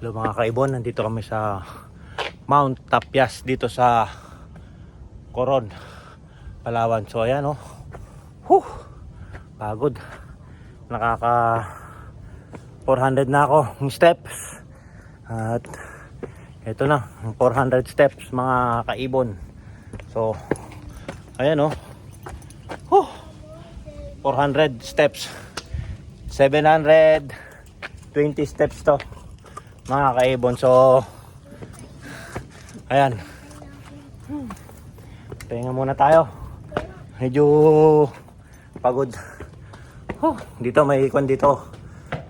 Hello mga kaibon, nandito kami sa Mount Tapias dito sa Coron, Palawan. So ayan oh. Huh! Pagod. Nakaka 400 na ako ng steps. At ito na, 400 steps mga kaibon. So ayan oh. Huh! 400 steps. 720 steps to mga kaibon. So, ayan. Pahinga muna tayo. Medyo pagod. Huh, dito may ikon dito.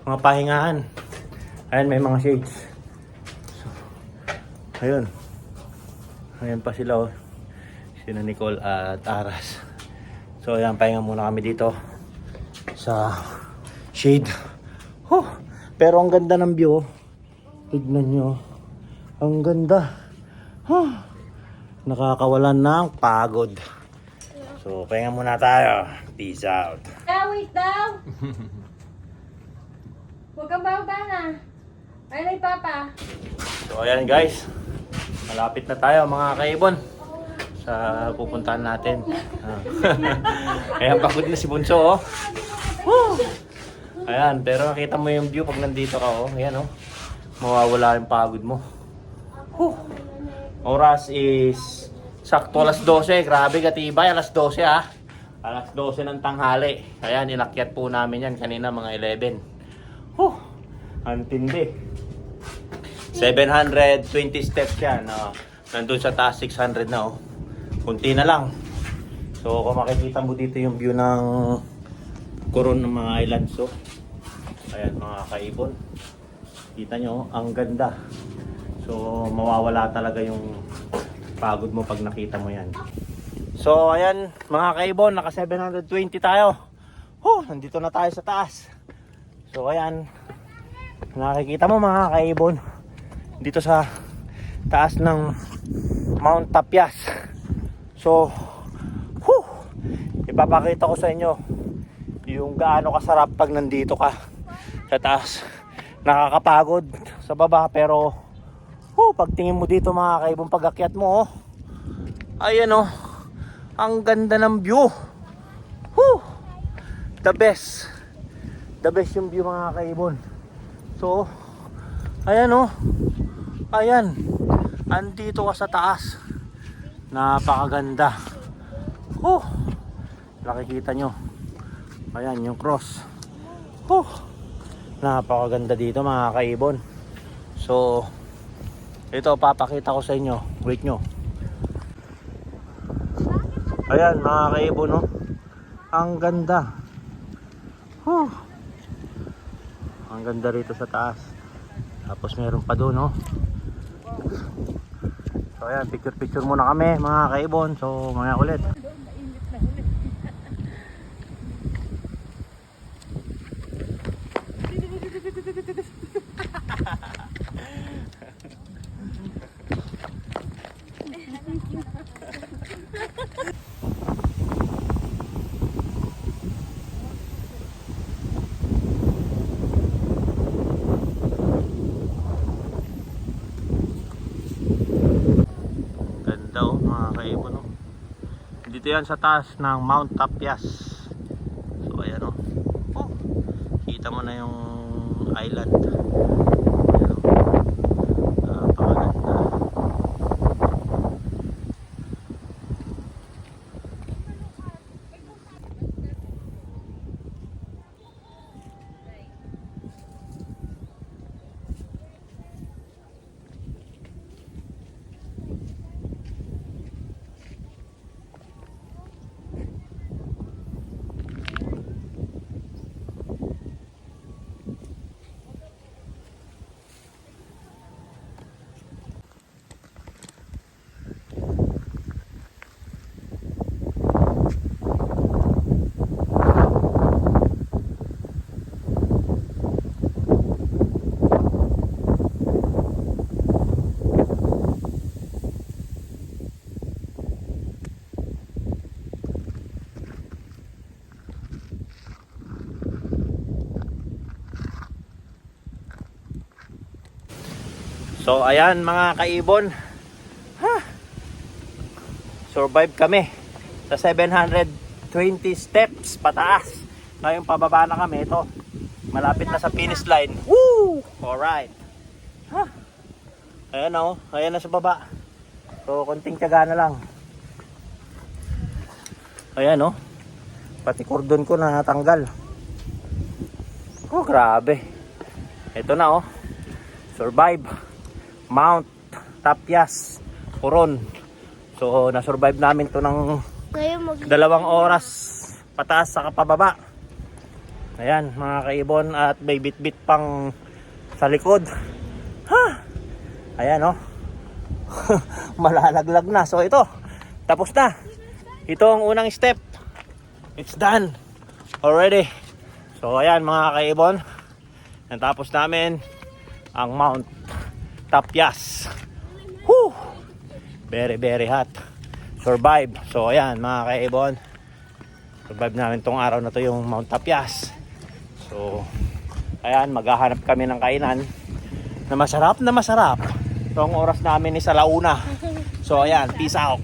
Mga pahingahan. Ayan, may mga shades. So, ayun. Ayan pa sila oh. Sina Nicole at Aras. So, ayan, pahinga muna kami dito sa shade. Huh, pero ang ganda ng view. Tignan nyo. Ang ganda. Huh. Nakakawalan ng pagod. So, pahinga muna tayo. Peace out. Ah, wait daw. Huwag kang baba na. Ay, nay, Papa. So, ayan guys. Malapit na tayo mga kaibon. Sa pupuntahan natin. Ah. Ayan, pagod na si Bunso, oh. Woo! Ayan, pero nakita mo yung view pag nandito ka, oh. Ayan, oh. Mawawala yung pagod mo. Whew. Oras is sakto alas 12. Grabe katibay, alas 12 ah. Alas 12 ng tanghali. Ayan, inakyat po namin yan kanina mga 11. Huh, ang tindi. 720 steps yan. Oh. Nandun sa taas 600 na oh. Kunti na lang. So kung makikita mo dito yung view ng Coron ng mga islands oh. Ayan mga kaibon. Kita nyo, ang ganda. So, mawawala talaga yung pagod mo pag nakita mo yan. So, ayan, mga kaibon, naka 720 tayo. Huh, nandito na tayo sa taas. So, ayan, nakikita mo mga kaibon, dito sa taas ng Mount Tapias. So, huh, ipapakita ko sa inyo yung gaano kasarap pag nandito ka sa taas nakakapagod sa baba pero oh, pagtingin mo dito mga kaibong pagakyat mo oh. ayan oh ang ganda ng view. Whew! the best. The best yung view mga kaibon. So ayan oh ayan. Andito ka sa taas. Napakaganda. Oh nakikita nyo. Ayan yung cross. Oh napakaganda dito mga kaibon. So ito papakita ko sa inyo. Wait nyo. Ayan mga kaibon no? Ang ganda. Huh. ang ganda rito sa taas. Tapos meron pa doon no? So ayan picture picture muna kami mga kaibon. So mamaya ulit Ganda oh mga kaibon oh. Dito yan sa taas ng Mount Tapias. So ayan oh. oh. Kita mo na yung island. So ayan mga kaibon. Ha. Survive kami sa 720 steps pataas. Ngayon pababa na kami ito. Malapit na sa finish line. Woo! Alright. Ha. Ayan o, ayan na sa baba. So konting tiyaga na lang. Ayan o. Pati cordon ko na natanggal. Oh, grabe. Ito na oh. Survive. Mount Tapias. Coron. So, na-survive namin to ng dalawang oras pataas sa kapababa. Ayan, mga kaibon at may bit-bit pang sa likod. Ha! Ayan oh. Malalaglag na. So ito, tapos na. Ito ang unang step. It's done. Already. So ayan mga kaibon. Natapos namin ang Mount Tapias. Whew! Very very hot. Survive. So ayan mga kaibon. Survive namin tong araw na to yung Mount Tapias. So ayan maghahanap kami ng kainan na masarap na masarap. Itong oras namin is alauna. So ayan, peace out.